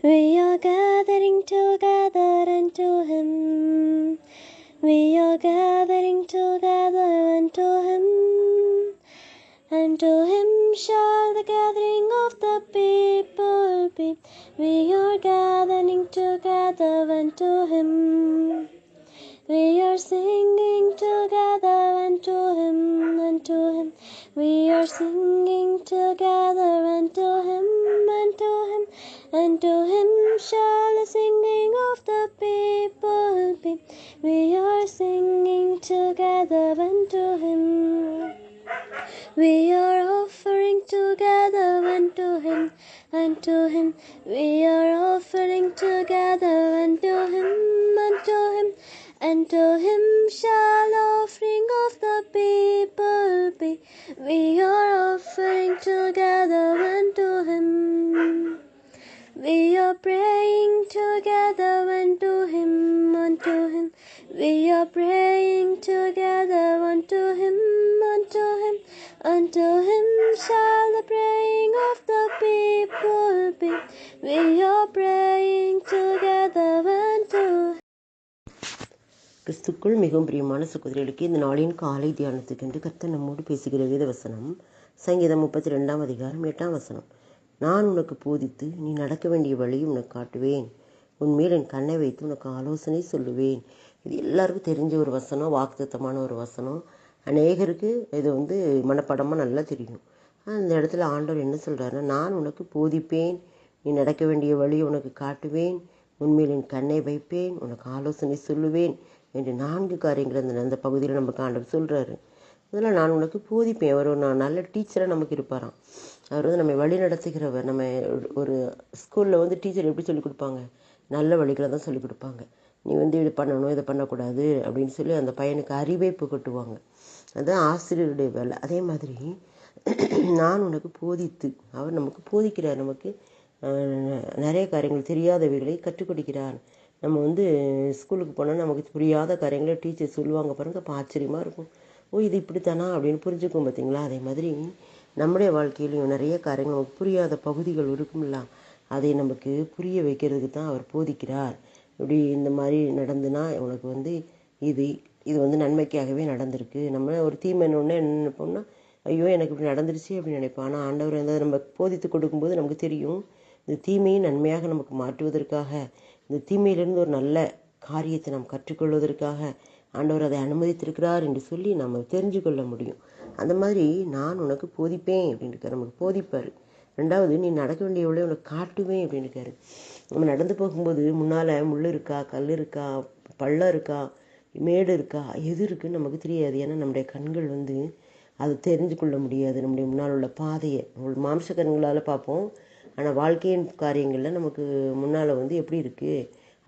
We are gathering together unto Him. We are gathering together unto Him. Unto Him shall the gathering of the people be. We are gathering together unto Him. We are singing together unto Him, unto Him. We are singing together Unto Him shall the singing of the people be. We are singing together unto Him. We are offering together unto Him, unto Him. We are offering together unto Him, unto Him. Unto Him shall offering of the people be. We are offering Unto Him shall the praying of the people be. We are praying together unto கிறிஸ்துக்குள் மிகவும் பிரியமான சகோதரிகளுக்கு இந்த நாளின் காலை தியானத்துக்கென்று கர்த்தர் நம்மோடு பேசுகிற வேத வசனம் சங்கீதம் முப்பத்தி ரெண்டாம் அதிகாரம் எட்டாம் வசனம். நான் உனக்கு போதித்து நீ நடக்க வேண்டிய வழியை உனக்கு காட்டுவேன். உன்மேல் என் கண்ணை வைத்து உனக்கு ஆலோசனை சொல்லுவேன். இது எல்லாருக்கும் தெரிஞ்ச ஒரு வசனம் வாக்குத்தமான ஒரு வசனம். அநேகருக்கு இது வந்து மனப்படமாக நல்லா தெரியும். அந்த இடத்துல ஆண்டவர் என்ன சொல்கிறாருன்னா நான் உனக்கு போதிப்பேன். நீ நடக்க வேண்டிய வழியை உனக்கு காட்டுவேன். உண்மையில் என் கண்ணை வைப்பேன். உனக்கு ஆலோசனை சொல்லுவேன். என்று நான்கு காரியங்கள் அந்த அந்த பகுதியில் நமக்கு ஆண்டவர் சொல்கிறாரு அதெல்லாம் நான் உனக்கு போதிப்பேன். அவர் ஒரு நல்ல டீச்சராக நமக்கு இருப்பாராம். அவர் வந்து நம்ம வழி நடத்துகிறவர். நம்ம ஒரு ஸ்கூலில் வந்து டீச்சர் எப்படி சொல்லிக் கொடுப்பாங்க? நல்ல வழிகளை தான் சொல்லிக் கொடுப்பாங்க. நீ வந்து இது பண்ணணும் இதை பண்ணக்கூடாது அப்படின்னு சொல்லி அந்த பையனுக்கு அறிவை புகட்டுவாங்க. அதுதான் ஆசிரியருடைய வேலை. அதே மாதிரி நான் உனக்கு போதித்து அவர் நமக்கு போதிக்கிறார் நமக்கு நிறைய காரியங்கள் தெரியாதவைகளை கற்றுக் கொடுக்கிறார். நம்ம வந்து ஸ்கூலுக்கு போனால் நமக்கு புரியாத காரியங்களை டீச்சர் சொல்லுவாங்க பாருங்க அப்போ ஆச்சரியமாக இருக்கும். ஓ இது இப்படித்தானா அப்படின்னு புரிஞ்சுக்கும் பார்த்தீங்களா அதே மாதிரி நம்முடைய வாழ்க்கையிலையும் நிறைய காரியங்கள் நமக்கு புரியாத பகுதிகள் இருக்கும்ல அதை நமக்கு புரிய வைக்கிறதுக்கு தான் அவர் போதிக்கிறார். இப்படி இந்த மாதிரி நடந்துனா உனக்கு வந்து இது இது வந்து நன்மைக்காகவே நடந்திருக்கு. நம்ம ஒரு தீமைன்னு என்ன நினைப்போம்னா ஐயோ எனக்கு இப்படி நடந்துருச்சு அப்படின்னு நினைப்போம். ஆனால் ஆண்டவர் வந்து நம்ம போதித்து கொடுக்கும்போது நமக்கு தெரியும் இந்த தீமையை நன்மையாக நமக்கு மாற்றுவதற்காக இந்த தீமையிலிருந்து ஒரு நல்ல காரியத்தை நாம் கற்றுக்கொள்வதற்காக ஆண்டவர் அதை அனுமதித்திருக்கிறார் என்று சொல்லி நம்ம தெரிஞ்சு கொள்ள முடியும். அந்த மாதிரி நான் உனக்கு போதிப்பேன் அப்படின்னு நமக்கு போதிப்பார். ரெண்டாவது நீ நடக்க வேண்டிய எவ்வளோ உனக்கு காட்டுவேன் அப்படின்னு இருக்காரு நம்ம நடந்து போகும்போது முன்னால் முள் இருக்கா கல் இருக்கா பள்ளம் இருக்கா மேடு இருக்கா எது இருக்குன்னு நமக்கு தெரியாது. ஏன்னா நம்முடைய கண்கள் வந்து அதை தெரிஞ்சு கொள்ள முடியாது. நம்முடைய முன்னால் உள்ள பாதையை. மாம்ச கண்களால் பார்ப்போம். ஆனால் வாழ்க்கையின் காரியங்களில் நமக்கு முன்னால் வந்து எப்படி இருக்குது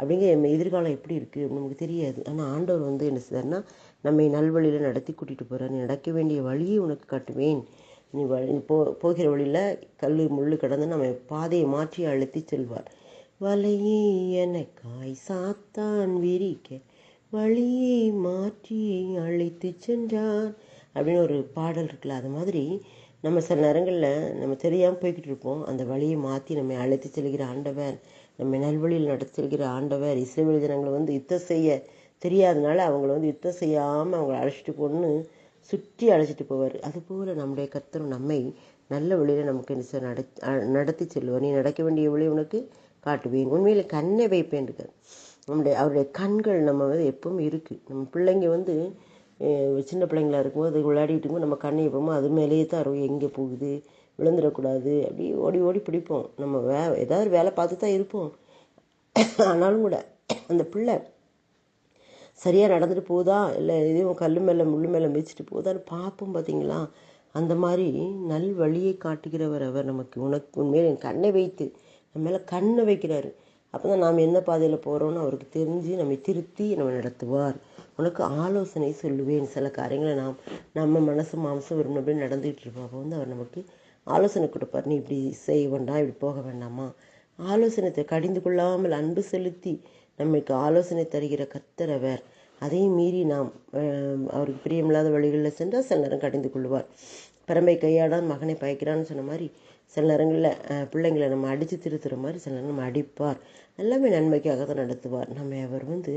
அப்படிங்கிற நம்ம எதிர்காலம் எப்படி இருக்குது அப்படின்னு நமக்கு தெரியாது. ஆனால் ஆண்டவர் வந்து என்ன செய்தார்னா நம்மை நல்வழியில் நடத்தி கூட்டிகிட்டு போகிறார் நீ நடக்க வேண்டிய வழியை உனக்கு காட்டுவேன். நீ வழி போ போகிற வழியில் கல் முள் கடந்து நம்ம பாதையை மாற்றி அழுத்தி செல்வார். வலையே எனக்காய் சாத்தான் விரிக்க வழியை மாற்றி அழைத்து சென்றான். அப்படின்னு ஒரு பாடல் இருக்குல்ல அது மாதிரி நம்ம சில நேரங்களில் நம்ம தெரியாமல் போய்கிட்டு இருப்போம். அந்த வழியை மாற்றி நம்மை அழைத்து செல்கிற ஆண்டவர் நம்ம நல்வழியில் நடத்தி செல்கிற ஆண்டவர் இஸ்ரேல் ஜனங்களை வந்து யுத்தம் செய்ய தெரியாதனால அவங்கள வந்து யுத்தம் செய்யாமல் அவங்கள அழைச்சிட்டு போகணுன்னு சுற்றி அழைச்சிட்டு போவார். அதுபோல் நம்முடைய கர்த்தர் நம்மை நல்ல வழியில் நமக்கு என்ன செய்ய நடத்தி செல்வார் நீ நடக்க வேண்டிய வழி உனக்கு காட்டுவேன். உண்மையில் கண்ணை வைப்பேன் நம்முடைய அவருடைய கண்கள் நம்ம வந்து எப்பவும் இருக்குது நம்ம பிள்ளைங்க வந்து சின்ன பிள்ளைங்களா இருக்கும்போது அது விளையாடிட்டு இருக்கும்போது நம்ம கண்ணை வைப்போமோ அது மேலேயே தான் இருக்கும். எங்கே போகுது? விழுந்துடக்கூடாது. அப்படி ஓடி ஓடி பிடிப்போம். நம்ம வே ஏதாவது வேலை பார்த்து தான் இருப்போம். ஆனாலும் கூட அந்த பிள்ளை சரியாக நடந்துட்டு போகுதா இல்லை எதுவும் கல் மேலே முள் மேலே மிதிச்சிட்டு போகுதான்னு பார்ப்போம் பார்த்தீங்களா? அந்த மாதிரி நல் வழியை காட்டுகிறவர் அவர் நமக்கு. உனக்கு உண்மையில் என் கண்ணை வைத்து நம்ம மேலே கண்ணை வைக்கிறாரு. அப்போ தான் நாம் எந்த பாதையில் போகிறோன்னு அவருக்கு தெரிஞ்சு நம்மை திருத்தி நம்ம நடத்துவார். உனக்கு ஆலோசனை சொல்லுவேன். சில காரியங்களை நாம் நம்ம மனசு மாம்சம் விரும்பின நடந்துகிட்டு இருப்போம். அப்போ வந்து அவர் நமக்கு ஆலோசனை கொடுப்பார். நீ இப்படி செய்ய வேண்டாம் இப்படி போக வேண்டாமா? ஆலோசனை கடிந்து கொள்ளாமல் அன்பு செலுத்தி நம்மளுக்கு ஆலோசனை தருகிற கத்தரவர் அதையும் மீறி நாம் அவருக்கு பிரியமில்லாத வழிகளில் சென்றால் சில நேரம் கடிந்து கொள்வார். பிறமை கையாடான் மகனை பயக்கிறான்னு சொன்ன மாதிரி சில நேரங்களில் பிள்ளைங்களை நம்ம அடித்து திருத்துற மாதிரி சில நேரம் நம்ம அடிப்பார். எல்லாமே நன்மைக்காக தான் நடத்துவார். நம்ம அவர் வந்து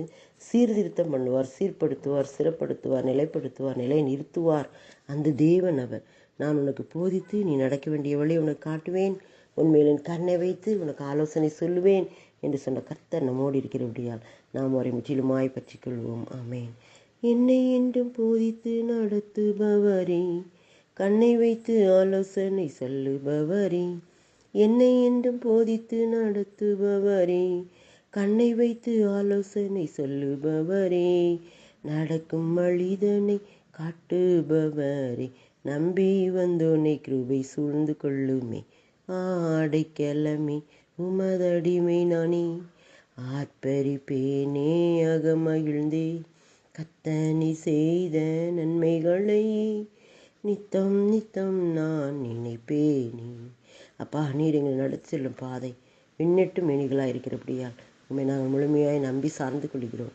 சீர்திருத்தம் பண்ணுவார் சீர்படுத்துவார் சிறப்படுத்துவார் நிலைப்படுத்துவார் நிலை நிறுத்துவார். அந்த தேவன் அவர். நான் உனக்கு போதித்து நீ நடக்க வேண்டிய வழி உனக்கு காட்டுவேன். உண்மையில் என் கண்ணை வைத்து உனக்கு ஆலோசனை சொல்லுவேன் என்று சொன்ன கர்த்தர் நம்மோடு இருக்கிறபடியால் நாம் அவரை முற்றிலுமாய் பற்றிக்கொள்வோம் ஆமேன். என்னை என்றும் போதித்து நடத்துபவரே. கண்ணை வைத்து ஆலோசனை சொல்லுபவரே. என்னை என்றும் போதித்து நடத்துபவரே. கண்ணை வைத்து ஆலோசனை சொல்லுபவரே. நடக்கும் மனிதனை காட்டுபவரே. நம்பி வந்தோனை கிருபை சூழ்ந்து கொள்ளுமே. ஆடைக்கிழமை உமதடிமை நானே. ஆர்ப்பரிப்பேனே அகமகிழ்ந்தே. கத்தனி செய்த நன்மைகளை. நித்தம் நித்தம் நான் நினைப்பேனே. அப்பா நீர் எங்களை நடத்தி செல்லும் பாதை. விண்ணெட்டு மேனிகளாக இருக்கிறபடியால் உண்மை நாங்கள் முழுமையாய் நம்பி சார்ந்து கொள்கிறோம்.